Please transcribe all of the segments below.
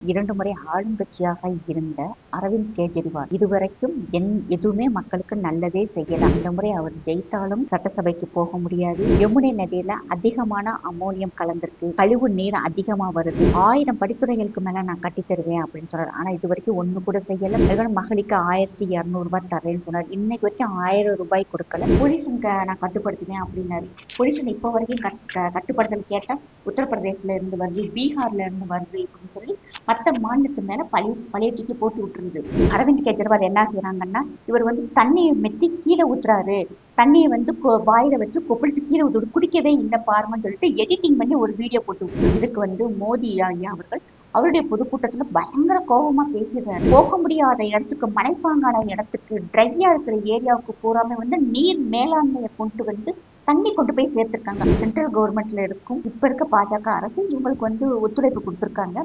இரண்டு முறை ஆளுங்கட்சியாக இருந்த அரவிந்த் கெஜ்ரிவால் இதுவரைக்கும் என் எதுவுமே மக்களுக்கு நல்லதே செய்யல. இந்த முறை அவர் ஜெயித்தாலும் சட்டசபைக்கு போக முடியாது. யமுனை நதியில அதிகமான அமோனியம் கலந்திருக்கு. கழிவு நீர் அதிகமா வருது. ஆயிரம் படித்துறைகளுக்கு மேல நான் கட்டி தருவேன் அப்படின்னு சொல்றாரு. ஆனா இது வரைக்கும் ஒண்ணு கூட செய்யல. அதுக்கான மகளுக்கு ஆயிரத்தி இருநூறு ரூபாய் தரேன்னு சொன்னார். இன்னைக்கு வரைக்கும் ஆயிரம் ரூபாய் கொடுக்கல. பொலிஷன் நான் கட்டுப்படுத்துவேன் அப்படின்னாரு. பொலிஷன் இப்போ வரைக்கும் கட் கட்டுப்படுத்தல் கேட்டா உத்தரப்பிரதேசல இருந்து வருது. பீகார்ல இருந்து வருது அப்படின்னு சொல்லி மற்ற மாநிலத்து மேல பழைய பழைய தூக்கி போட்டு விட்டுருது அரவிந்த் கெஜ்ரிவால் என்ன செய்கிறாங்கன்னா இவர் வந்து தண்ணியை மெத்தி கீழே ஊத்துறாரு. தண்ணியை வந்து கொ- வாயில வச்சு கொப்பளிச்சு கீழே ஊத்து குடிக்கவே இல்லை பாருங்கன்னு சொல்லிட்டு எடிட்டிங் பண்ணி ஒரு வீடியோ போட்டு இதுக்கு வந்து மோடி ஐயா அவர்கள் அவருடைய பொதுக்கூட்டத்துல பயங்கர கோபமா பேசிடுறாரு. போக முடியாத இடத்துக்கு மலைப்பாங்கான இடத்துக்கு ட்ரையா இருக்கிற ஏரியாவுக்கு பூராமே வந்து நீர் மேலாண்மையை கொண்டு வந்து தண்ணி கொண்டு போய் சேர்த்துருக்காங்க. சென்ட்ரல் கவர்மெண்ட்ல இருக்கும். இப்ப இருக்க பாஜக அரசு இவங்களுக்கு வந்து ஒத்துழைப்பு கொடுத்துருக்காங்க.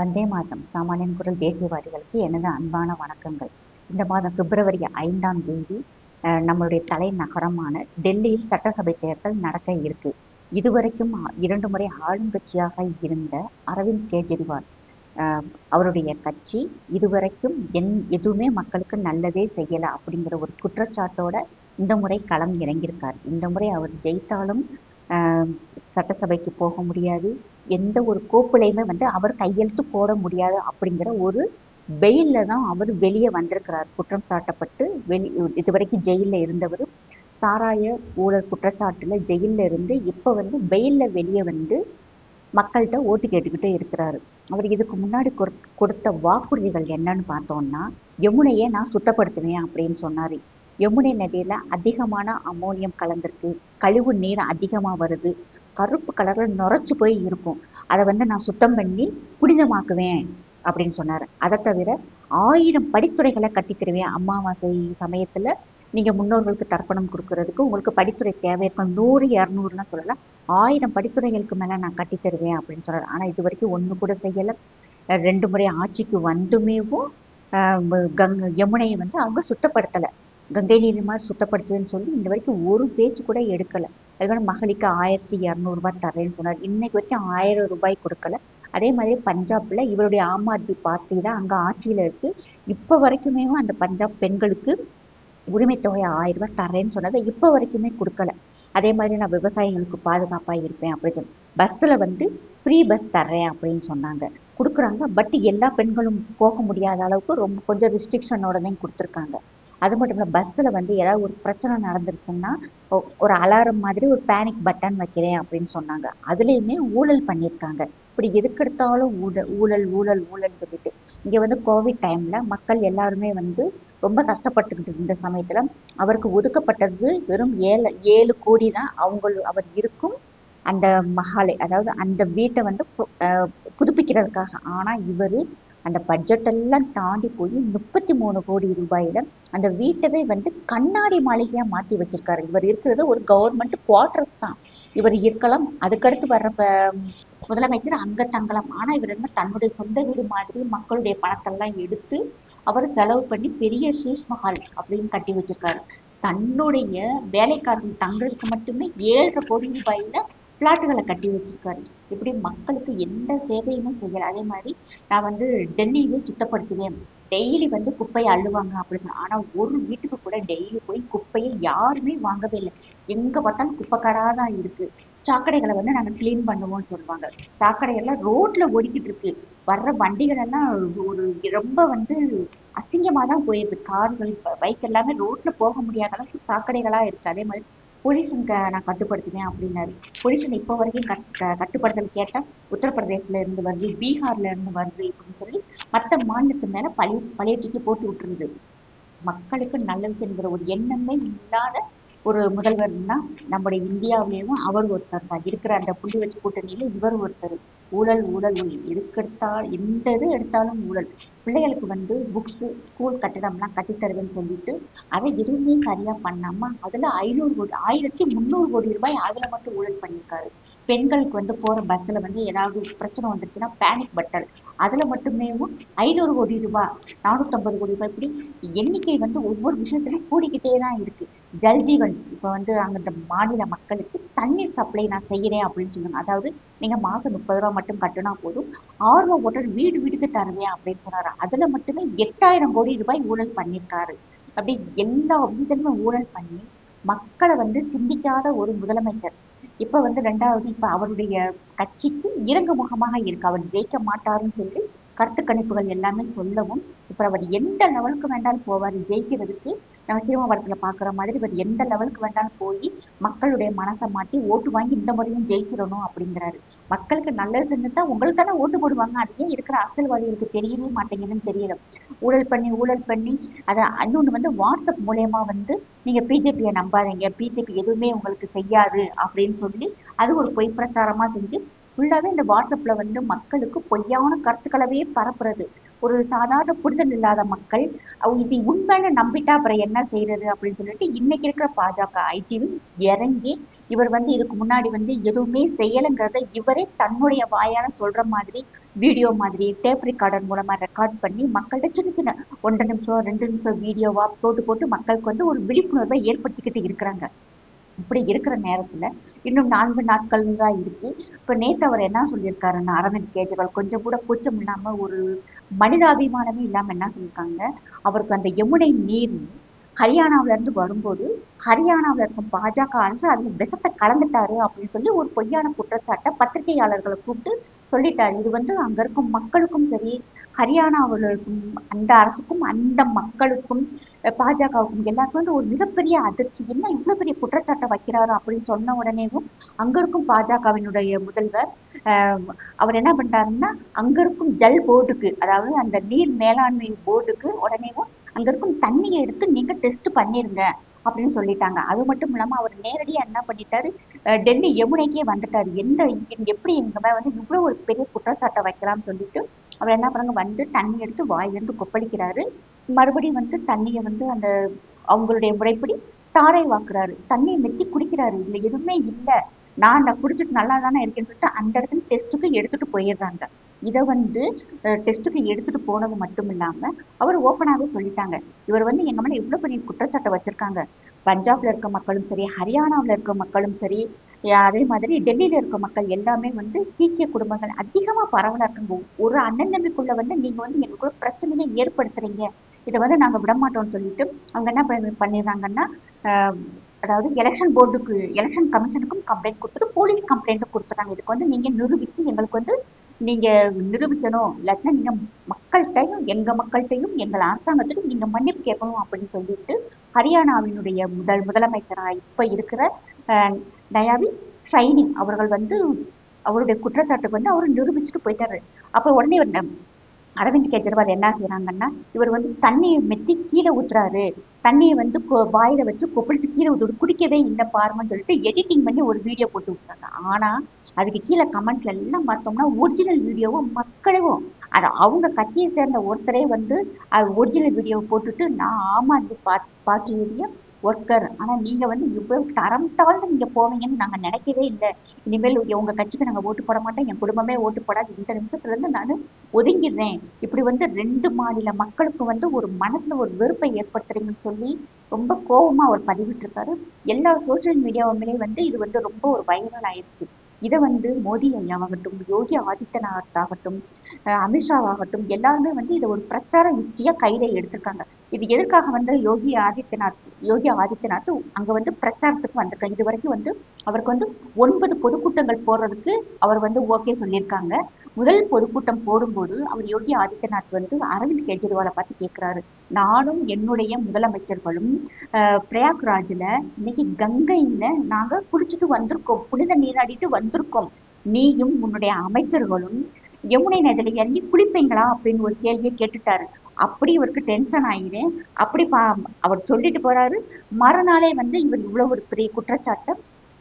வந்தே மாதம் சாமானியன் குரல் தேசியவாதிகளுக்கு எனது அன்பான வணக்கங்கள். இந்த மாதம் பிப்ரவரி ஐந்தாம் தேதி நம்மளுடைய தலைநகரமான டெல்லியில் சட்டசபை தேர்தல் நடக்க இருக்கு. இதுவரைக்கும் இரண்டு முறை ஆளுங்கட்சியாக இருந்த அரவிந்த் கெஜ்ரிவால் அவருடைய கட்சி இதுவரைக்கும் என் எதுவுமே மக்களுக்கு நல்லதே செய்யலை அப்படிங்கிற ஒரு குற்றச்சாட்டோட இந்த முறை களம் இறங்கியிருக்கார். இந்த முறை அவர் ஜெயித்தாலும் சட்டசபைக்கு போக முடியாது. எந்த ஒரு கோப்புலையுமே வந்து அவர் கையெழுத்து போட முடியாது அப்படிங்கிற ஒரு பெயில்ல தான் அவர் வெளியே வந்திருக்கிறார். குற்றம் சாட்டப்பட்டு வெளி இதுவரைக்கும் ஜெயிலில் இருந்தவர் சாராய ஊழல் குற்றச்சாட்டில் ஜெயிலில் இருந்து இப்போ வந்து வெயிலில் வெளியே வந்து மக்கள்கிட்ட ஓட்டு கேட்டுக்கிட்டே இருக்கிறாரு. அவர் இதுக்கு முன்னாடி கொடுத்த வாக்குறுதிகள் என்னன்னு பார்த்தோம்னா யமுனையை நான் சுத்தப்படுத்துவேன் அப்படின்னு சொன்னார். யமுனை நதியில் அதிகமான அமோனியம் கலந்திருக்கு. கழிவு நீர் அதிகமாக வருது. கருப்பு கலரில் நுரைச்சி போய் இருக்கும். அதை வந்து நான் சுத்தம் பண்ணி புனிதமாக்குவேன் அப்படின்னு சொன்னார். அதை தவிர ஆயிரம் படித்துறைகளை கட்டித்தருவேன் அமாவாசை சமயத்துல. நீங்க முன்னோர்களுக்கு தர்ப்பணம் கொடுக்கறதுக்கு உங்களுக்கு படித்துறை தேவை இருக்கும். நூறு இரநூறுலாம் சொல்லலாம் ஆயிரம் படித்துறைகளுக்கு மேல நான் கட்டித் தருவேன் அப்படின்னு சொல்றாரு. ஆனால் இது வரைக்கும் ஒண்ணு கூட செய்யலை. ரெண்டு முறை ஆட்சிக்கு வந்துமேவும் ஆஹ் யமுனையை வந்து அவங்க சுத்தப்படுத்தலை. கங்கை நீர் மாதிரி சுத்தப்படுத்துவேன்னு சொல்லி இந்த வரைக்கும் ஒரு பேச்சு கூட எடுக்கலை. அதுக்கான மகளிக்கு ஆயிரத்தி இரநூறுபா தரேன்னு சொன்னார். இன்னைக்கு வரைக்கும் ஆயிரம் ரூபாய் கொடுக்கல. அதே மாதிரி பஞ்சாப்ல இவருடைய ஆம் ஆத்மி பார்ட்டி தான் அங்க ஆட்சியில இருக்கு. இப்ப வரைக்குமே அந்த பஞ்சாப் பெண்களுக்கு உரிமை தொகை ஆயிரம் ரூபாய் தரேன்னு சொன்னதை இப்போ வரைக்குமே கொடுக்கல. அதே மாதிரி நான் விவசாயிகளுக்கு பாதுகாப்பாக இருப்பேன் அப்படின்னு. சொல்லி வந்து ஃப்ரீ பஸ் தர்றேன் அப்படின்னு சொன்னாங்க. கொடுக்குறாங்க. பட் எல்லா பெண்களும் போக முடியாத அளவுக்கு ரொம்ப கொஞ்சம் ரிஸ்ட்ரிக்ஷனோட தான் கொடுத்துருக்காங்க. அது மட்டும் இல்லை பஸ்ஸில் வந்து ஏதாவது ஒரு பிரச்சனை நடந்துருச்சுன்னா ஒரு அலாரம் மாதிரி ஒரு பேனிக் பட்டன் வைக்கிறேன் அப்படின்னு சொன்னாங்க. அதுலேயுமே ஊழல் பண்ணியிருக்காங்க. இப்படி எதுக்கெடுத்தாலும் ஊழல் ஊழல் ஊழல் ஊழல் சொல்லிட்டு. இங்கே வந்து கோவிட் டைம்ல மக்கள் எல்லாருமே வந்து ரொம்ப கஷ்டப்பட்டுக்கிட்டு இருந்த சமயத்துல அவருக்கு ஒதுக்கப்பட்டது வெறும் ஏழு ஏழு கோடி தான் அவங்க அவர் இருக்கும் அந்த மகாலை அதாவது அந்த வீட்டை வந்து புதுப்பிக்கிறதுக்காக. ஆனா இவரு அந்த பட்ஜெட் எல்லாம் தாண்டி போய் முப்பத்தி மூணு கோடி ரூபாயில அந்த வீட்டவே வந்து கண்ணாடி மாளிகையா மாத்தி வச்சிருக்காரு. இவர் இருக்கிறது ஒரு கவர்மெண்ட் குவார்டர்ஸ் தான். இவர் இருக்கலாம் அதுக்கடுத்து வர்ற முதலமைச்சர் அங்க தங்கலாம் ஆனா இவர் என்ன தன்னுடைய சொந்த வீடு மாதிரி மக்களுடைய பணத்தெல்லாம் எடுத்து அவர் செலவு பண்ணி பெரிய ஷீஷ் மஹால் அப்படின்னு கட்டி வச்சிருக்காரு. தன்னுடைய வேலைக்காரர்கள் தங்களுக்கு மட்டுமே ஏழரை கோடி ரூபாயில பிளாட்டுகளை கட்டி வச்சிருக்காரு. இப்படி மக்களுக்கு எந்த சேவையுமே செய்யல. அதே மாதிரி நான் வந்து டெல்லியவே சுத்தப்படுத்துவேன். டெய்லி வந்து குப்பையை அள்ளுவாங்க அப்படின்னு ஆனால் ஆனா ஒரு வீட்டுக்கு கூட டெய்லி போய் குப்பையை யாருமே வாங்கவே இல்லை. எங்க பார்த்தாலும் குப்பைக்காடா தான் இருக்கு. சாக்கடைகளை வந்து நாங்க க்ளீன் பண்ணுவோம்னு சொல்லுவாங்க. சாக்கடை எல்லாம் ரோட்ல ஓடிக்கிட்டு இருக்கு. வர்ற வண்டிகள் எல்லாம் ஒரு ரொம்ப வந்து அசிங்கமாக தான் போயிடுது கார்கள் பைக் எல்லாமே ரோட்ல போக முடியாத அளவுக்கு சாக்கடைகளா இருக்கு அதே மாதிரி பொல்யூஷன் நான் கட்டுப்படுத்துவேன் அப்படின்னாரு. பொல்யூஷன் இப்போ வரைக்கும் கட் கட்டுப்படுத்தல் கேட்டா உத்தரப்பிரதேசத்துல இருந்து வருது பீகார்ல இருந்து வருது அப்படின்னு சொல்லி மற்ற மாநிலத்து மேல பழைய பழைய தூக்கி போட்டு விட்டுருது. மக்களுக்கு நல்லது என்கிற ஒரு எண்ணமே இல்லாத ஒரு முதல்வர்னா நம்முடைய இந்தியாவிலேயும் அவர் ஒருத்தர் தான். இருக்கிற அந்த புள்ளி வச்சு கூட்டணியில இவர் ஒருத்தர். ஊழல் ஊழல் ஊழல். எதுக்கெடுத்தா எந்த இது எடுத்தாலும் ஊழல். பிள்ளைகளுக்கு வந்து புக்ஸ் ஸ்கூல் கட்டிடம்லாம் கட்டித்தருவேன்னு சொல்லிட்டு அதை எதுவுமே சரியா பண்ணாம அதுல ஐநூறு கோடி ஆயிரத்தி முந்நூறு கோடி ரூபாய் அதுல மட்டும் ஊழல் பண்ணியிருக்காரு. பெண்களுக்கு வந்து போகிற பஸ்ஸில் வந்து ஏதாவது பிரச்சனை வந்துருச்சுன்னா பேனிக் பட்டல் அதில் மட்டுமே ஐநூறு கோடி ரூபாய் நானூற்றம்பது கோடி ரூபாய் இப்படி எண்ணிக்கை வந்து ஒவ்வொரு விஷயத்துலையும் கூடிக்கிட்டே தான் இருக்குது ஜல்ஜீவன் இப்போ வந்து அங்கிட்ட மாநில மக்களுக்கு தண்ணீர் சப்ளை நான் செய்கிறேன் அப்படின்னு சொன்னாங்க அதாவது நீங்கள் மாதம் முப்பது ரூபா மட்டும் கட்டினா போதும். ஆர்வ ஓட்டர் வீடு வீடுக்கு தருவேன் அப்படின்னு சொன்னார். அதில் மட்டுமே எட்டாயிரம் கோடி ரூபாய் ஊழல் பண்ணியிருக்காரு. அப்படி எல்லா விஷயத்துலையுமே ஊழல் பண்ணி மக்களை வந்து சிந்திக்காத ஒரு முதலமைச்சர். இப்போ வந்து ரெண்டாவது இப்போ அவருடைய கட்சிக்கு இறங்கு முகமாக இருக்கு. அவர் ஜெயிக்க மாட்டாருன்னு சொல்லி கருத்து கணிப்புகள் எல்லாமே சொல்லவும் இப்போ அவர் எந்த லெவலுக்கு வேண்டாலும் போவார். ஜெயிக்கிறதுக்கு நம்ம சீமாவரத்துல பாக்குற மாதிரி இவர் எந்த லெவலுக்கு வேண்டாலும் போய் மக்களுடைய மனசை மாட்டி ஓட்டு வாங்கி இந்த முறையும் ஜெயிச்சிடணும் அப்படிங்கிறாரு. மக்களுக்கு நல்லது செஞ்சுட்டா உங்களுக்கு தானே ஓட்டு போடுவாங்க. அது ஏன் இருக்கிற அரசியல்வாதிகளுக்கு தெரியவே மாட்டேங்குதுன்னு தெரியல. ஊழல் பண்ணி ஊழல் பண்ணி அதை இன்னொன்று வந்து வாட்ஸ்அப் மூலயமா வந்து நீங்க பிஜேபியை நம்பாதீங்க. பிஜேபி எதுவுமே உங்களுக்கு செய்யாது அப்படின்னு சொல்லி அது ஒரு பொய் பிரச்சாரமா செஞ்சு ஃபுல்லாவே இந்த வாட்ஸ்அப்ல வந்து மக்களுக்கு பொய்யான கருத்துக்களவே பரப்புறது. ஒரு சாதாரண புரிதல் இல்லாத மக்கள் அவங்க இது உண்மைன்னு நம்பிட்டா அப்புறம் என்ன செய்யறது அப்படின்னு சொல்லிட்டு இன்னைக்கு இருக்கிற பாஜக ஐடியும் இறங்கி இவர் வந்து இதுக்கு முன்னாடி வந்து எதுவுமே செய்யலைங்கிறத இவரே தன்னுடைய வாயால சொல்ற மாதிரி வீடியோ மாதிரி டேப் ரெக்கார்டர் மூலமா ரெக்கார்ட் பண்ணி மக்கள்கிட்ட சின்ன சின்ன ஒன்றரை நிமிஷம் ரெண்டு நிமிஷம் வீடியோவா போட்டு போட்டு மக்களுக்கு வந்து ஒரு விழிப்புணர்வை ஏற்படுத்திக்கிட்டு இருக்கிறாங்க. இப்படி இருக்கிற நேரத்துல இன்னும் நான்கு நாட்கள் தான் இருக்கு. இப்ப நேத்து அவர் என்ன சொல்லியிருக்காருன்னா அரவிந்த் கெஜ்ரிவால் கொஞ்சம் கூட கூச்சம் இல்லாம ஒரு மனிதாபிமானமே இல்லாம என்ன சொல்லியிருக்காங்க அவருக்கு அந்த யமுனை நீர் ஹரியானாவில இருந்து வரும்போது ஹரியானாவில் இருக்கும் பாஜக அரசு அதுல விஷத்தை கலந்துட்டாரு அப்படின்னு சொல்லி ஒரு பொய்யான குற்றச்சாட்டை பத்திரிகையாளர்களை கூப்பிட்டு சொல்லிட்டாரு. இது வந்து அங்க இருக்கும் மக்களுக்கும் சரி ஹரியானாவில் இருக்கும் அந்த அரசுக்கும் அந்த மக்களுக்கும் பாஜகவுக்கும் எல்லாருக்கும் ஒரு மிகப்பெரிய அதிர்ச்சி. என்ன இவ்வளவு பெரிய குற்றச்சாட்டை வைக்கிறாரு அப்படின்னு சொன்ன உடனேவும் அங்க இருக்கும் பாஜகவினுடைய முதல்வர் அவர் என்ன பண்ணிட்டாருன்னா அங்க இருக்கும் ஜல் போர்டுக்கு அதாவது அந்த நீர் மேலாண்மை போர்டுக்கு உடனேவும் அங்க இருக்கும் தண்ணியை எடுத்து நீங்க டெஸ்ட் பண்ணிருங்க அப்படின்னு சொல்லிட்டாங்க. அது மட்டும் இல்லாம அவர் நேரடியா என்ன பண்ணிட்டாரு? டெல்லி யமுனைக்கே வந்துட்டாரு. எந்த எப்படி எங்க வந்து இவ்வளவு ஒரு பெரிய குற்றச்சாட்டை வைக்கலாம்னு சொல்லிட்டு அவர் என்ன பண்ணுறாங்க வந்து தண்ணி எடுத்து வாயிலிருந்து கொப்பளிக்கிறாரு. மறுபடியும் வந்து தண்ணியை வந்து அந்த அவங்களுடைய முறைப்படி தாரை வாக்குறாரு. தண்ணியை மெச்சி குடிக்கிறாரு. இல்லை எதுவுமே இல்லை. நான் நான் குடிச்சிட்டு நல்லா தானே இருக்கேன்னு சொல்லிட்டு அந்த இடத்துல டெஸ்ட்டுக்கு எடுத்துட்டு போயிடுறாங்க. இதை வந்து டெஸ்ட்டுக்கு எடுத்துட்டு போனது மட்டும் இல்லாமல் அவர் ஓப்பனாகவே சொல்லிட்டாங்க. இவர் வந்து எங்கள் மேலே இவ்வளோ பெரிய குற்றச்சாட்டை வச்சுருக்காங்க. பஞ்சாப்ல இருக்க மக்களும் சரி ஹரியானாவில் இருக்க மக்களும் சரி அதே மாதிரி டெல்லியில இருக்க மக்கள் எல்லாமே வந்து சீக்கிய குடும்பங்கள் அதிகமா பரவலா இருக்காங்க ஒரு அண்ணன் தம்பிக்குள்ள வந்து நீங்க வந்து எங்க பிரச்சனையை ஏற்படுத்துறீங்க. இதை வந்து நாங்க விடமாட்டோம்னு சொல்லிட்டு அவங்க என்ன பண்ணிடுறாங்கன்னா அதாவது எலெக்ஷன் போர்டுக்கு எலெக்ஷன் கமிஷனுக்கும் கம்ப்ளைண்ட் கொடுத்துட்டு போலீஸ் கம்ப்ளைண்ட்டும் கொடுத்துறாங்க. இதுக்கு வந்து நீங்க நிரூபிச்சு எங்களுக்கு வந்து நீங்க நிரூபிக்கணும். இல்லாட்டினா நீங்க மக்கள்கிட்டையும் எங்க மக்கள்கிட்டையும் எங்கள் அரசாங்கத்திலும் நீங்க மன்னிப்பு கேட்கணும் அப்படின்னு சொல்லிட்டு ஹரியானாவினுடைய முதல் முதலமைச்சராக இப்ப இருக்கிற நயாவி ஷைனி அவர்கள் வந்து அவருடைய குற்றச்சாட்டுக்கு வந்து அவர் நிரூபிச்சுட்டு போயிட்டாரு. அப்புறம் உடனே அரவிந்த் கெஜ்ரிவால் என்ன செய்யறாங்கன்னா இவர் வந்து தண்ணியை மெத்தி கீழே ஊத்துறாரு. தண்ணியை வந்து வாயில வச்சு கொப்பளிச்சு கீழே ஊத்து குடிக்கவே இல்லை பாருங்கன்னு சொல்லிட்டு எடிட்டிங் பண்ணி ஒரு வீடியோ போட்டு விட்டுறாங்க ஆனா அதுக்கு கீழே கமெண்ட்ல எல்லாம் பார்த்தோம்னா ஒரிஜினல் வீடியோவும் மக்களும் அது அவங்க கட்சியை சேர்ந்த ஒருத்தரே வந்து ஒரிஜினல் வீடியோவை போட்டுட்டு நான் ஆமா ஆத்மி பார்ட்டியுடைய ஒர்க்கர் ஆனால் நீங்கள் வந்து இவ்வளோ தரம் தாழ்ந்து நீங்கள் போவீங்கன்னு நாங்கள் நினைக்கவே இல்லை. இனிமேல் உங்கள் கட்சிக்கு நாங்கள் ஓட்டு போட மாட்டோம். என் குடும்பமே ஓட்டு போடாது. இந்த நிமிஷத்துலேருந்து நான் ஒதுங்கிடுறேன். இப்படி வந்து ரெண்டு மாநில மக்களுக்கு வந்து ஒரு மனசில் ஒரு வெறுப்பை ஏற்படுத்துறீங்கன்னு சொல்லி ரொம்ப கோபமாக அவர் பதிவிட்டிருக்காரு. எல்லா சோஷியல் மீடியாவுமே வந்து இது வந்து ரொம்ப ஒரு வைரல் ஆயிடுச்சு. இதை வந்து மோடி ஐயாவாகட்டும் யோகி ஆதித்யநாத் ஆகட்டும் அமித்ஷாவாகட்டும் எல்லாருமே வந்து இதை ஒரு பிரச்சார யுக்தியாக கையில எடுத்திருக்காங்க. இது எதற்காக வந்து யோகி ஆதித்யநாத் யோகி ஆதித்யநாத் அங்கே வந்து பிரச்சாரத்துக்கு வந்திருக்காங்க. இது வரைக்கும் வந்து அவருக்கு வந்து ஒன்பது பொதுக்கூட்டங்கள் போடுறதுக்கு அவர் வந்து ஓகே சொல்லியிருக்காங்க. முதல் பொதுக்கூட்டம் போடும்போது அவர் யோகி ஆதித்யநாத் வந்து அரவிந்த் கெஜ்ரிவாலை பார்த்து கேட்கிறாரு நானும் என்னுடைய முதலமைச்சர்களும் பிரயாக்ராஜில் இன்னைக்கு கங்கையில் நாங்க குளிச்சுட்டு வந்திருக்கோம். புனித நீராடிட்டு வந்திருக்கோம். நீயும் உன்னுடைய அமைச்சர்களும் யமுனை நதியில இறங்கி குளிப்பீங்களா? அப்படின்னு ஒரு கேள்வியை கேட்டுட்டாரு. அப்படி இவருக்கு டென்ஷன் ஆகிடு அப்படி பா அவர் சொல்லிட்டு போறாரு. மறுநாளே வந்து இவர் இவ்வளவு ஒரு பெரிய குற்றச்சாட்டை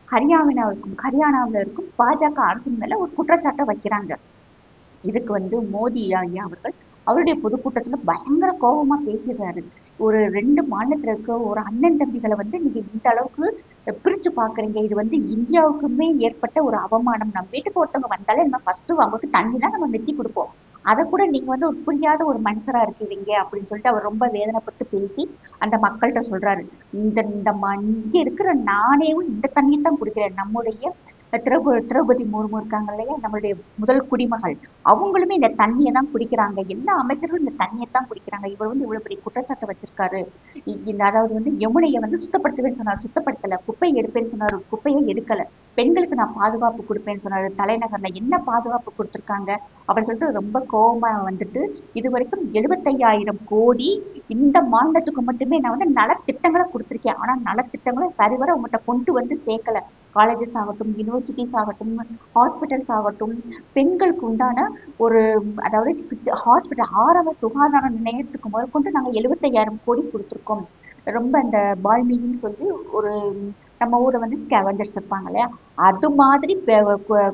ஹரியானாவில் இருக்கும் ஹரியானாவில் இருக்கும் பாஜக அரசின் மேல ஒரு குற்றச்சாட்டை வைக்கிறாங்க. இதுக்கு வந்து மோடி ஐயா அவர்கள் அவருடைய பொதுக்கூட்டத்துல பயங்கர கோபமா பேசிடுறாரு. ஒரு ரெண்டு மாநிலத்துல இருக்க ஒரு அண்ணன் தம்பிகளை வந்து நீங்க இந்த அளவுக்கு பிரிச்சு பாக்குறீங்க. இது வந்து இந்தியாவுக்குமே ஏற்பட்ட ஒரு அவமானம். நம்ம வீட்டுக்கு ஒருத்தவங்க வந்தாலே நம்ம ஃபர்ஸ்ட் அவங்களுக்கு தண்ணி தான் நம்ம மெத்தி கொடுப்போம். அதை கூட நீங்க வந்து ஒரு புரியாத ஒரு மனுஷரா இருக்கிறீங்க அப்படின்னு சொல்லிட்டு அவர் ரொம்ப வேதனைப்பட்டு பேசி அந்த மக்கள்கிட்ட சொல்றாரு. இந்த இந்த இங்க இருக்கிற நானேவும் இந்த தண்ணியை தான் குடிக்கிறேன். நம்முடைய திரௌ திரௌபதி முர்மு இருக்காங்க இல்லையா? நம்மளுடைய முதல் குடிமகள். அவங்களுமே இந்த தண்ணியை தான் குடிக்கிறாங்க. எல்லா அமைச்சர்களும் இந்த தண்ணியை தான் குடிக்கிறாங்க. இவர் வந்து இவ்வளவு பெரிய குற்றச்சாட்டை வச்சிருக்காரு. இந்த அதாவது வந்து யமுனையை வந்து சுத்தப்படுத்துவேன்னு சொன்னார். சுத்தப்படுத்தல. குப்பையை எடுப்பேன்னு சொன்னாரு. குப்பையை எடுக்கல. பெண்களுக்கு நான் பாதுகாப்பு கொடுப்பேன்னு சொன்னாரு. தலைநகர்ல என்ன பாதுகாப்பு கொடுத்திருக்காங்க? அப்படின்னு சொல்லிட்டு ரொம்ப கோபமா வந்துட்டு இது வரைக்கும் எழுபத்தையாயிரம் கோடி இந்த மாநிலத்துக்கு மட்டுமே நான் வந்து நலத்திட்டங்களை கொடுத்திருக்கேன். ஆனா நலத்திட்டங்களை சரிவர உங்கள்கிட்ட கொண்டு வந்து சேர்க்கல. காலேஜஸ் ஆகட்டும் யூனிவர்சிட்டிஸ் ஆகட்டும் ஹாஸ்பிட்டல்ஸ் ஆகட்டும் பெண்களுக்கு உண்டான ஒரு அதாவது ஹாஸ்பிட்டல் ஆரம்ப சுகாதார நிலையத்துக்கு முதற்கொண்டு நாங்கள் எழுபத்தையாயிரம் கோடி கொடுத்துருக்கோம். ரொம்ப அந்த பால்மீகின்னு சொல்லி ஒரு நம்ம ஊரை வந்து ஸ்கேவஞ்சர்ஸ் இருப்பாங்க இல்லையா? அது மாதிரி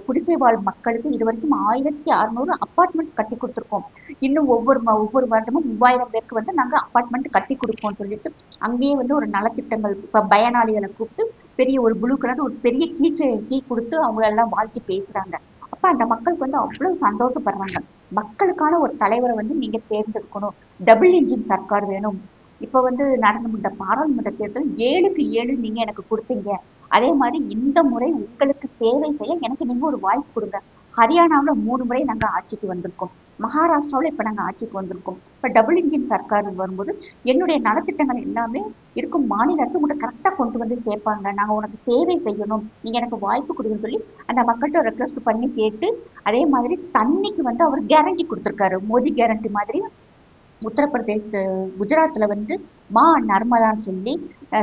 குடிசை வாழ் மக்களுக்கு இது வரைக்கும் ஆயிரத்தி அறுநூறு அப்பார்ட்மெண்ட்ஸ் கட்டி கொடுத்துருக்கோம். இன்னும் ஒவ்வொரு ஒவ்வொரு வருடமும் மூவாயிரம் பேருக்கு வந்து நாங்க அப்பார்ட்மெண்ட் கட்டி கொடுப்போம்னு சொல்லிட்டு அங்கேயே வந்து ஒரு நலத்திட்டங்கள் இப்போ பயனாளிகளை கூப்பிட்டு பெரிய ஒரு ப்ளூ கலர் ஒரு பெரிய கீச்சை கீ கொடுத்து அவங்க எல்லாம் வாழ்த்தி பேசுறாங்க. அப்ப அந்த மக்களுக்கு வந்து அவ்வளவு சந்தோஷப்படுறாங்க. மக்களுக்கான ஒரு தலைவரை வந்து நீங்க தேர்ந்தெடுக்கணும். டபுள் இன்ஜின் சர்க்கார் வேணும். இப்ப வந்து நடந்து முடிந்த பாராளுமன்ற தேர்தல் ஏழுக்கு ஏழு நீங்க எனக்கு கொடுத்தீங்க. அதே மாதிரி இந்த முறை உங்களுக்கு சேவை செய்ய எனக்கு நீங்க ஒரு வாய்ப்பு கொடுங்க. ஹரியானாவுல மூணு முறை நாங்க ஆட்சிக்கு வந்திருக்கோம். மகாராஷ்டிராவில் இப்ப நாங்க ஆட்சிக்கு வந்திருக்கோம். இப்போ டபுள் இன்ஜின் சர்க்கார் வரும்போது என்னுடைய நலத்திட்டங்கள் எல்லாமே இருக்கும் மாநிலத்தை உங்கள்கிட்ட கரெக்டா கொண்டு வந்து சேர்ப்பாங்க. நாங்க உனக்கு சேவை செய்யணும். நீங்க எனக்கு வாய்ப்பு கொடுங்கன்னு சொல்லி அந்த மக்கள்கிட்ட ரெக்வஸ்ட் பண்ணி கேட்டு அதே மாதிரி தண்ணிக்கு வந்து அவர் கேரண்டி கொடுத்திருக்காரு. மோதி கேரண்டி மாதிரி உத்தரப்பிரதேச குஜராத்தில் வந்து மா நர்மதான்னு சொல்லி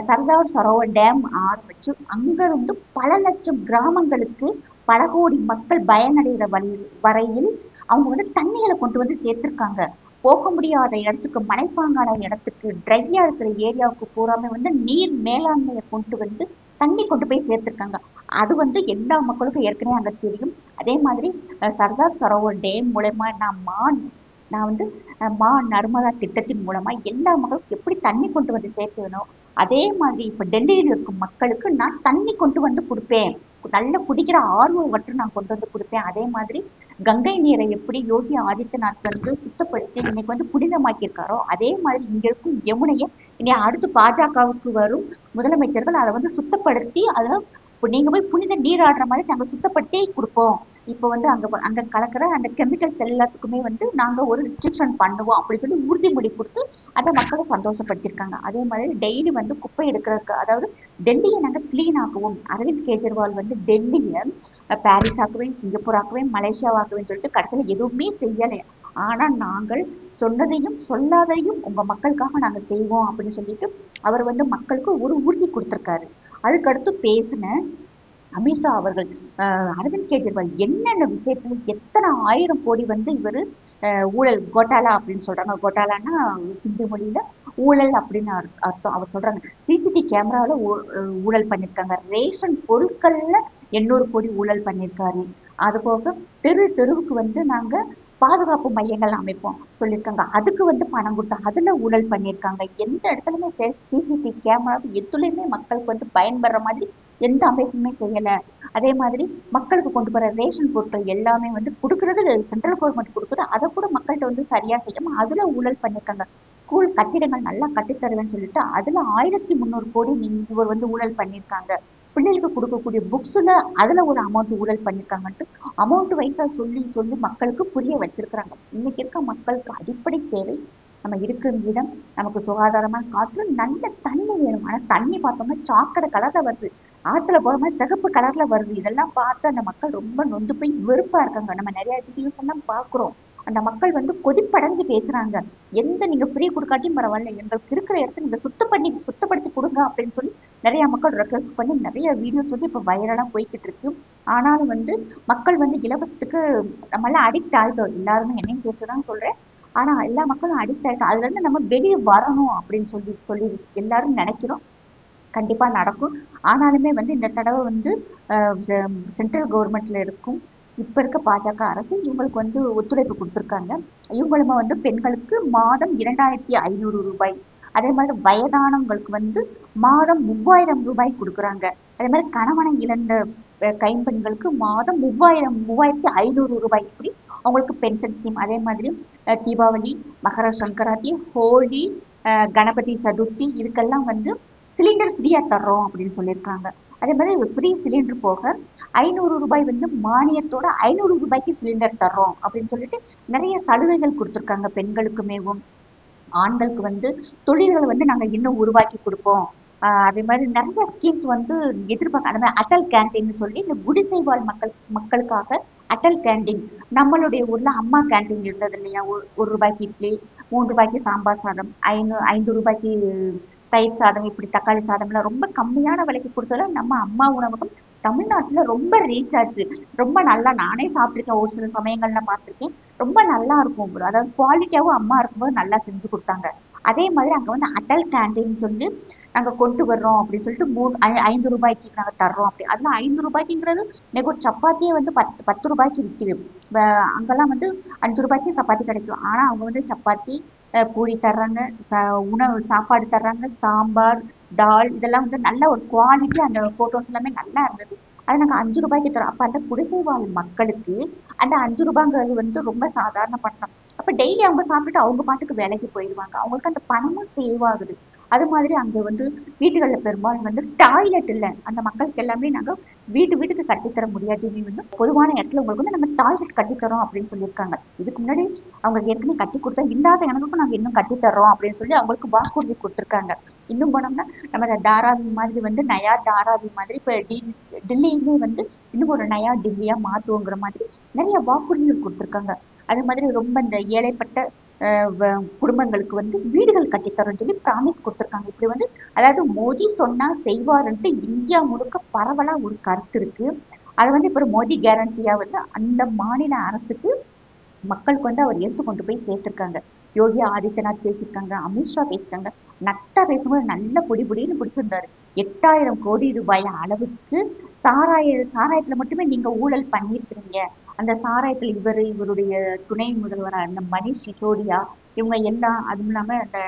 சர்தார் சரோவர் டேம் ஆரம்பிச்சு அங்கிருந்து பல லட்சம் கிராமங்களுக்கு பல கோடி மக்கள் பயனடைகிற வழி வரையில் அவங்க வந்து தண்ணிகளை கொண்டு வந்து சேர்த்துருக்காங்க. போக முடியாத இடத்துக்கு மலைப்பாங்கான இடத்துக்கு ட்ரையா இருக்கிற ஏரியாவுக்கு பூராமே வந்து நீர் மேலாண்மையை கொண்டு வந்து தண்ணி கொண்டு போய் சேர்த்திருக்காங்க. அது வந்து எல்லா மக்களுக்கும் ஏற்கனவே அங்க தெரியும். அதே மாதிரி சர்தார் சரோவர் டேம் மூலயமா நான் மான் நான் வந்து மா நர்மதா திட்டத்தின் மூலமா எல்லா மக்களுக்கும் எப்படி தண்ணி கொண்டு வந்து சேர்க்கணும் அதே மாதிரி இப்போ டெல்லியில் இருக்கும் மக்களுக்கு நான் தண்ணி கொண்டு வந்து கொடுப்பேன். நல்ல குடிக்கிற ஆர்வம் மட்டும் நான் கொண்டு வந்து கொடுப்பேன். அதே மாதிரி கங்கை நீரை எப்படி யோகி ஆதித்யநாத் வந்து சுத்தப்படுத்தி இன்னைக்கு வந்து புனிதமாக்கியிருக்காரோ அதே மாதிரி இங்க இருக்கும் யமுனையை இனி அடுத்து பாஜகவுக்கு வரும் முதலமைச்சர்கள் அதை வந்து சுத்தப்படுத்தி அதை இப்போ நீங்க போய் புனித நீராடுற மாதிரி நாங்க சுத்தப்பட்டே கொடுப்போம். இப்போ வந்து அங்க ப- அங்க கலக்கிற அந்த கெமிக்கல்ஸ் எல்லாத்துக்குமே வந்து நாங்க ஒரு ரிஸ்ட்ரிக்ஷன் பண்ணுவோம். அப்படி சொல்லி உறுதிமொழி கொடுத்து அதை மக்களை சந்தோஷப்படுத்தியிருக்காங்க அதே மாதிரி டெய்லி வந்து குப்பை எடுக்கிறதுக்கு அதாவது டெல்லியை நாங்க கிளீன் ஆக்குவோம். அரவிந்த் கெஜ்ரிவால் வந்து டெல்லியை பாரிஸ் ஆக்குவேன் சிங்கப்பூர் ஆக்குவேன் மலேசியா ஆக்குவேன்னு சொல்லிட்டு கடைசியில் எதுவுமே செய்யலை. ஆனா நாங்கள் சொன்னதையும் சொல்லாதையும் உங்க மக்களுக்காக நாங்க செய்வோம் அப்படின்னு சொல்லிட்டு அவர் வந்து மக்களுக்கு ஒரு உறுதி கொடுத்திருக்காரு. அதுக்கடுத்து பேசின அமித்ஷா அவர்கள் அஹ், அரவிந்த் கெஜ்ரிவால் என்னென்ன விஷயத்துல எத்தனை ஆயிரம் கோடி வந்து இவர் ஊழல் கோட்டாலா அப்படின்னு சொல்றாங்க. கோட்டாலான்னா ஹிந்தி மொழியில ஊழல் அப்படின்னு அர்த்தம். அவர் சொல்றாங்க. சிசிடி கேமராவில் ஊழல் பண்ணியிருக்காங்க ரேஷன் பொருட்கள்ல எண்ணூறு கோடி ஊழல் பண்ணியிருக்காரு அது போக தெரு தெருவுக்கு வந்து நாங்க பாதுகாப்பு மையங்கள் அமைப்போம் சொல்லியிருக்காங்க. அதுக்கு வந்து பணம் கொடுத்தா அதில் ஊழல் பண்ணியிருக்காங்க. எந்த இடத்துலயுமே சிசிடிவி கேமரா எதுலையுமே மக்களுக்கு வந்து பயன்படுற மாதிரி எந்த அமைப்புமே செய்யலை. அதே மாதிரி மக்களுக்கு கொண்டு போகிற ரேஷன் பொருட்கள் எல்லாமே வந்து கொடுக்குறது சென்ட்ரல் கவர்மெண்ட் கொடுக்குது. அதை கூட மக்கள்கிட்ட வந்து சரியாக செய்யாமல் அதில் ஊழல் பண்ணியிருக்காங்க. ஸ்கூல் கட்டிடங்கள் நல்லா கட்டித்தருவேன்னு சொல்லிட்டு அதில் ஆயிரத்தி முந்நூறு கோடி நீங்க இவர் வந்து ஊழல் பண்ணியிருக்காங்க. பிள்ளைகளுக்கு கொடுக்கக்கூடிய புக்ஸில் அதில் ஒரு அமௌண்ட் ஊழல் பண்ணியிருக்காங்கன்ட்டு அமௌண்ட் வைஸாக சொல்லி சொல்லி மக்களுக்கு புரிய வச்சுருக்குறாங்க. இன்றைக்கி இருக்க மக்களுக்கு அடிப்படை தேவை நம்ம இருக்கிற இடம் நமக்கு சுகாதாரமான காற்று நல்ல தண்ணி வேணும். ஆனால் தண்ணி பார்த்தோம்னா சாக்கடை கலரில் வருது. ஆற்றுல போகிற மாதிரி சிகப்பு கலரில் வருது. இதெல்லாம் பார்த்து அந்த மக்கள் ரொம்ப நொந்து போய் வெறுப்பாக இருக்காங்க. நம்ம நிறைய வீடியோஸ் எல்லாம் பார்க்குறோம். அந்த மக்கள் வந்து கொதிப்படைஞ்சு பேசுறாங்க. எந்த நீங்க ஃப்ரீ கொடுக்காட்டியும் பரவாயில்ல எங்களுக்கு இருக்கிற இடத்த நீங்க சுத்தம் பண்ணி சுத்தப்படுத்தி கொடுங்க அப்படின்னு சொல்லி நிறைய மக்கள் ரெக்வஸ்ட் பண்ணி நிறைய வீடியோஸ் வந்து இப்ப வைரலா போய்கிட்டு இருக்கு. ஆனாலும் வந்து மக்கள் வந்து இலவசத்துக்கு நம்மளாம் அடிக்ட் ஆகிட்டோம் எல்லாருமே என்னையும் சேர்த்துதான் சொல்றேன். ஆனா எல்லா மக்களும் அடிக்ட் ஆகிட்டோம் அதுல இருந்து நம்ம வெளியே வரணும் அப்படின்னு சொல்லி சொல்லி எல்லாரும் நினைக்கிறோம். கண்டிப்பா நடக்கும். ஆனாலுமே வந்து இந்த தடவை வந்து சென்ட்ரல் கவர்மெண்ட்ல இருக்கும். இப்ப இருக்க பாஜக அரசு இவங்களுக்கு வந்து ஒத்துழைப்பு கொடுத்துருக்காங்க. இவங்களுமே வந்து பெண்களுக்கு மாதம் இரண்டாயிரத்தி ஐநூறு ரூபாய். அதே மாதிரி வயதானவங்களுக்கு வந்து மாதம் மூவாயிரம் ரூபாய் கொடுக்குறாங்க. அதே மாதிரி கணவனை இழந்த கைம்பெண்களுக்கு மாதம் மூவாயிரம் மூவாயிரத்தி ஐநூறு ரூபாய் இப்படி அவங்களுக்கு பென்ஷன் ஸ்கீம் அதே மாதிரி தீபாவளி மகர சங்கராந்தி ஹோலி கணபதி சதுர்த்தி இதுக்கெல்லாம் வந்து சிலிண்டர் ஃப்ரீயாக தர்றோம் அப்படின்னு சொல்லியிருக்காங்க. அதே மாதிரி ஃப்ரீ சிலிண்டர் போக ஐநூறு ரூபாய் வந்து மானியத்தோட ஐநூறு ரூபாய்க்கு சிலிண்டர் தர்றோம் அப்படின்னு சொல்லிட்டு நிறைய சலுகைகள் கொடுத்துருக்காங்க பெண்களுக்குமேவும் ஆண்களுக்கு வந்து தொழில்களை வந்து நாங்கள் இன்னும் உருவாக்கி கொடுப்போம். அதே மாதிரி நிறைய ஸ்கீம்ஸ் வந்து எதிர்பார்க்க அந்த மாதிரி அட்டல் கேண்டீன் சொல்லி இந்த குடிசை வாழ் மக்கள் மக்களுக்காக அட்டல் கேண்டீன் நம்மளுடைய ஊர்ல அம்மா கேண்டீன் இருந்தது இல்லையா? ஒரு ஒரு ரூபாய்க்கு இட்லி மூன்று ரூபாய்க்கு சாம்பார் சாதம் ஐநூ ஐந்து ரூபாய்க்கு தயிர் சாதம் இப்படி தக்காளி சாதம்லாம் ரொம்ப கம்மியான விலைக்கு கொடுத்ததுல நம்ம அம்மா உணவகம் தமிழ்நாட்டுல ரொம்ப ரீச் ஆச்சு. ரொம்ப நல்லா நானே சாப்பிட்ருக்கேன் ஒரு சில சமயங்கள்ல பார்த்துருக்கேன். ரொம்ப நல்லா இருக்கும் ப்ரோ அதாவது குவாலிட்டியாவும் அம்மா இருக்கும்போது நல்லா செஞ்சு கொடுத்தாங்க. அதே மாதிரி அங்க வந்து அடல் கேண்டீன் சொல்லி நாங்க கொண்டு வர்றோம் அப்படின்னு சொல்லிட்டு மூணு ஐந்து ரூபாய்க்கு நாங்க தர்றோம் அப்படி. அதுல ஐந்து ரூபாய்க்குங்கிறது இன்னைக்கு ஒரு சப்பாத்தியே வந்து பத்து பத்து ரூபாய்க்கு விற்கிது அங்கெல்லாம் வந்து அஞ்சு ரூபாய்க்கு சப்பாத்தி கிடைக்கும். ஆனா அவங்க வந்து சப்பாத்தி பூரி தர்றாங்க. சா உணவு சாப்பாடு தர்றாங்க. சாம்பார் தால் இதெல்லாம் வந்து நல்ல ஒரு குவாலிட்டி அந்த ஃபோட்டோஸ் எல்லாமே நல்லா இருந்தது. அது நாங்க அஞ்சு ரூபாய்க்கு தரோம் அப்ப அந்த குடிசை வாழ் மக்களுக்கு அந்த அஞ்சு ரூபாங்கிறது வந்து ரொம்ப சாதாரண பணம். அப்ப டெய்லி அவங்க சாப்பிட்டுட்டு அவங்க பாட்டுக்கு வேலைக்கு போயிடுவாங்க. அவங்களுக்கு அந்த பணமும் சேவ் ஆகுது. அது மாதிரி அங்கே வந்து வீடுகளில் பெரும்பாலும் வந்து டாய்லெட் இல்லை. அந்த மக்களுக்கு எல்லாமே நாங்கள் வீட்டு வீட்டுக்கு கட்டித்தர முடியாதுமே வந்து பொதுவான இடத்துல உங்களுக்கு வந்து நம்ம டாய்லெட் கட்டித்தரோம் அப்படின்னு சொல்லியிருக்காங்க. இதுக்கு முன்னாடி அவங்க ஏற்கனவே கட்டி கொடுத்தா இல்லாத எனக்கும் நாங்கள் இன்னும் கட்டித்தரோம் அப்படின்னு சொல்லி அவங்களுக்கு வாக்குறுதி கொடுத்துருக்காங்க. இன்னும் போனோம்னா நம்ம தாராவி மாதிரி வந்து நயா தாராவி மாதிரி இப்போ டி டெல்லியுமே வந்து இன்னும் ஒரு நயா டில்லியாக மாற்றுவோங்கிற மாதிரி நிறைய வாக்குறுதிகள் கொடுத்துருக்காங்க. அது மாதிரி ரொம்ப இந்த ஏழைப்பட்ட குடும்பங்களுக்கு வந்து வீடுகள் கட்டித்தரோம்னு சொல்லி ப்ராமிஸ் கொடுத்துருக்காங்க. இப்படி வந்து அதாவது மோடி சொன்னால் செய்வாருன்ட்டு இந்தியா முழுக்க பரவலாக ஒரு கருத்து இருக்கு. அதை வந்து இப்போ மோடி கேரண்டியாக வந்து அந்த மாநில அரசுக்கு மக்களுக்கு வந்து அவர் எடுத்து கொண்டு போய் சேர்த்துருக்காங்க. யோகி ஆதித்யநாத் பேசியிருக்காங்க அமித்ஷா பேசியிருக்காங்க. நட்டா பேசும்போது நல்ல பொடி பொடின்னு பிடிச்சிருந்தாரு எட்டாயிரம் கோடி ரூபாய் அளவுக்கு சாராய சாராயத்தில் மட்டுமே நீங்க ஊழல் பண்ணியிருக்கிறீங்க. அந்த சாராயத்தில் இவர் இவருடைய துணை முதல்வராக இருந்த மணிஷ் சிசோடியா இவங்க எல்லாம் அதுவும் இல்லாமல் அந்த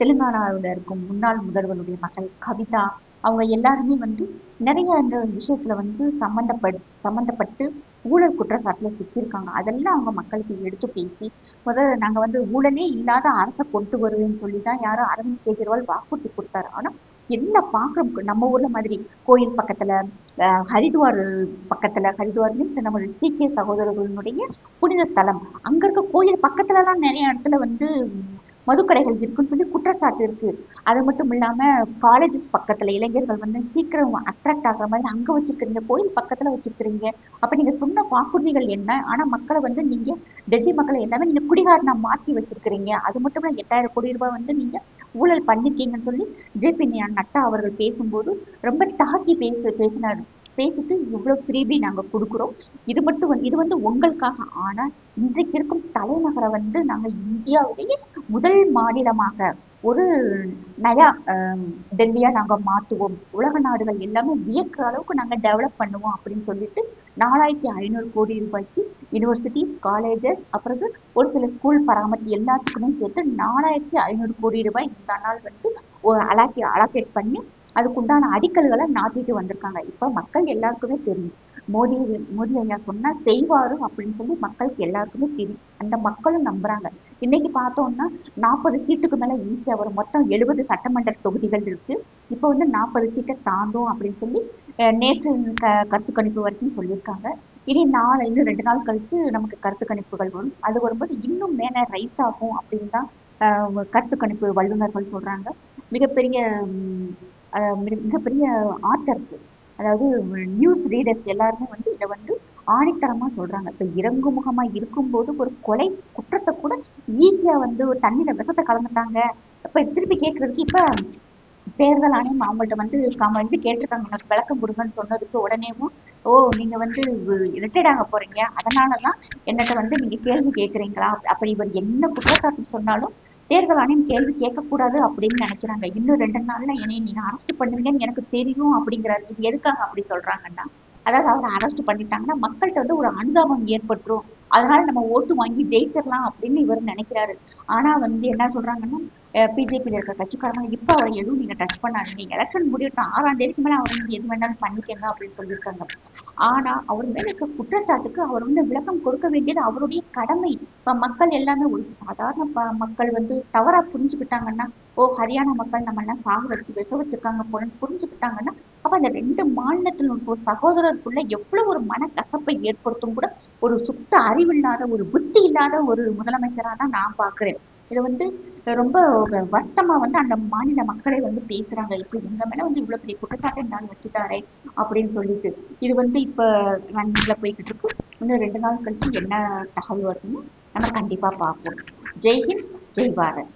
தெலுங்கானாவில் இருக்கும் முன்னாள் முதல்வருடைய மகள் கவிதா அவங்க எல்லாருமே வந்து நிறைய அந்த விஷயத்துல வந்து சம்மந்தப்படு சம்மந்தப்பட்டு ஊழல் குற்றச்சாட்டுல சிக்கியிருக்காங்க. அதெல்லாம் அவங்க மக்களுக்கு எடுத்து பேசி முதல்ல நாங்க வந்து ஊழலே இல்லாத அரசை கொண்டு வருவேன்னு சொல்லி தான் யாரும் அரவிந்த் கெஜ்ரிவால் வாக்குறுதி கொடுத்தாரு. ஆனா என்ன பார்க்குறோம் நம்ம ஊர்ல மாதிரி கோயில் பக்கத்துல ஹரித்வார் பக்கத்துல ஹரித்வார் மீன்ஸ் நம்ம சீக்கிய சகோதரர்களுடைய புனித ஸ்தலம். அங்க இருக்க கோயில் பக்கத்துலலாம் நிறைய இடத்துல வந்து மதுக்கடைகள் இருக்குன்னு சொல்லி குற்றச்சாட்டு இருக்கு. அது மட்டும் இல்லாம காலேஜஸ் பக்கத்துல இளைஞர்கள் வந்து சீக்கிரம் அட்ராக்ட் ஆகிற மாதிரி அங்க வச்சிருக்கிறீங்க கோயில் பக்கத்துல வச்சிருக்கிறீங்க. அப்ப நீங்க சொன்ன வாக்குறுதிகள் என்ன? ஆனா மக்களை வந்து நீங்க டெல்லி மக்களை எல்லாமே நீங்க குடிகாரனா மாத்தி வச்சிருக்கிறீங்க. அது மட்டும் இல்ல எட்டாயிரம் கோடி ரூபாய் வந்து நீங்க ஊழல் பண்ணிட்டீங்கன்னு சொல்லி ஜேபி நட்டா அவர்கள் பேசும்போது ரொம்ப தாக்கி பேச பேசினார். பேசிட்டு இவ்வளவு பிரிவி நாங்க கொடுக்குறோம். இது மட்டும் வந்து இது வந்து உங்களுக்காக. ஆனா இன்றைக்கு இருக்கும் தலைநகரை வந்து நாங்க இந்தியாவுடைய முதல் மாநிலமாக ஒரு நயா டெல்லியா நாங்க மாத்துவோம். உலக நாடுகள் எல்லாமே வியக்கிற அளவுக்கு நாங்க டெவலப் பண்ணுவோம் அப்படின்னு சொல்லிட்டு நாலாயிரத்தி ஐநூறு கோடி ரூபாய்க்கு யூனிவர்சிட்டிஸ் காலேஜஸ் அப்புறம் ஒரு சில ஸ்கூல் பராமரிப்பு எல்லாத்துக்குமே சேர்த்து நாலாயிரத்தி ஐநூறு கோடி ரூபாய் இந்த நாள் வந்து ஒரு அலாக்கி அலாக்கேட் பண்ணி அதுக்குண்டான அடிக்கல்களை நாட்டிட்டு வந்திருக்காங்க. இப்போ மக்கள் எல்லாருக்குமே தெரியும். மோடி மோடி ஐயா சொன்னால் செய்வாரு அப்படின்னு சொல்லி மக்களுக்கு எல்லாருக்குமே தெரியும். அந்த மக்களும் நம்புறாங்க. இன்னைக்கு பார்த்தோம்னா நாற்பது சீட்டுக்கு மேலே ஈஸியாக வரும் மொத்தம் எழுபது சட்டமன்ற தொகுதிகள் இருக்கு. இப்போ வந்து நாற்பது சீட்டை தாண்டும் அப்படின்னு சொல்லி அஹ், நேற்று க கருத்து கணிப்பு வரைக்கும் சொல்லியிருக்காங்க. இனி நாலு இன்னும் ரெண்டு நாள் கழித்து நமக்கு கருத்து கணிப்புகள் வரும். அது வரும்போது இன்னும் மேலே ரைஸ் ஆகும் அப்படின்னு தான் கருத்து கணிப்பு வல்லுநர்கள் சொல்றாங்க. மிகப்பெரிய மிகப்பெரிய ஆத்தர்ஸ் அதாவது நியூஸ் ரீடர்ஸ் எல்லாருமே வந்து இதை வந்து ஆணித்தரமாக சொல்றாங்க. இப்போ இறங்கு முகமாக இருக்கும்போது ஒரு கொலை குற்றத்தை கூட ஈஸியாக வந்து ஒரு தண்ணியில் விஷத்தை கலந்துட்டாங்க. இப்போ திருப்பி கேட்கறதுக்கு இப்போ தேர்தல் ஆணையம் அவங்கள்ட்ட வந்து அவங்க வந்து கேட்டிருக்காங்க. எனக்கு விளக்கம் கொடுங்கன்னு சொன்னதுக்கு உடனேவும் ஓ நீங்கள் வந்து ரிட்டையர்ட் ஆக அதனால தான் என்னட்ட வந்து நீங்கள் கேள்வி கேட்குறீங்களா அப்ப இவர் என்ன குற்றச்சாட்டு சொன்னாலும் தேர்தல் ஆணையம் கேள்வி கேட்கக்கூடாது அப்படின்னு நினைக்கிறாங்க. இன்னும் ரெண்டு நாள்ல என்னை நீங்க அரெஸ்ட் பண்ணுவீங்கன்னு எனக்கு தெரியும் அப்படிங்கிறாரு. இது எதுக்காக அப்படி சொல்றாங்கன்னா அதாவது அவரை அரெஸ்ட் பண்ணிட்டாங்கன்னா மக்கள்கிட்ட வந்து ஒரு அனுதாபம் ஏற்பட்டுரும். அதனால நம்ம ஓட்டு வாங்கி ஜெயிச்சிடலாம் அப்படின்னு இவர் நினைக்கிறாரு. ஆனா வந்து என்ன சொல்றாங்கன்னா பிஜேபியில இருக்கிற கட்சிக்காரங்க இப்ப அவரை எதுவும் நீங்க டச் பண்ணாதீங்க. எலெக்ஷன் முடியட்டும் ஆறாம் தேதிக்கு மேல அவர் எது வேணாலும் பண்ணிக்கங்க அப்படின்னு சொல்லியிருக்காங்க. ஆனா அவர் மேல இருக்க குற்றச்சாட்டுக்கு அவர் வந்து விளக்கம் கொடுக்க வேண்டியது அவருடைய கடமை. இப்ப மக்கள் எல்லாமே ஒரு சாதாரண ப- மக்கள் வந்து தவறா புரிஞ்சுக்கிட்டாங்கன்னா ஓ ஹரியானா மக்கள் நம்ம எல்லாம் சாகுறதுக்கு விச வச்சிருக்காங்க போலன்னு புரிஞ்சுக்கிட்டாங்கன்னா அப்ப அந்த ரெண்டு மாநிலத்தில் ஒரு சகோதரருக்குள்ள எவ்வளவு ஒரு மனக்கசப்பை ஏற்படுத்தும் கூட ஒரு சுத்த அறிவில்லாத ஒரு புத்தி இல்லாத ஒரு முதலமைச்சரா தான் நான் பாக்குறேன் இது வந்து ரொம்ப வருத்தமா வந்து அந்த மாநில மக்களே வந்து பேசுறாங்க. இப்ப எங்க மேல வந்து இவ்வளவு பெரிய குற்றச்சாட்டை நான் வச்சுட்டாரே அப்படின்னு சொல்லிட்டு. இது வந்து இப்ப ரன்னிங்ல போய்கிட்டு இருக்கு. இன்னும் ரெண்டு நாள் கழிச்சு என்ன தகவல் வருதுன்னு நம்ம கண்டிப்பா பார்ப்போம். ஜெய்ஹிந்த் ஜெய் பாரத்.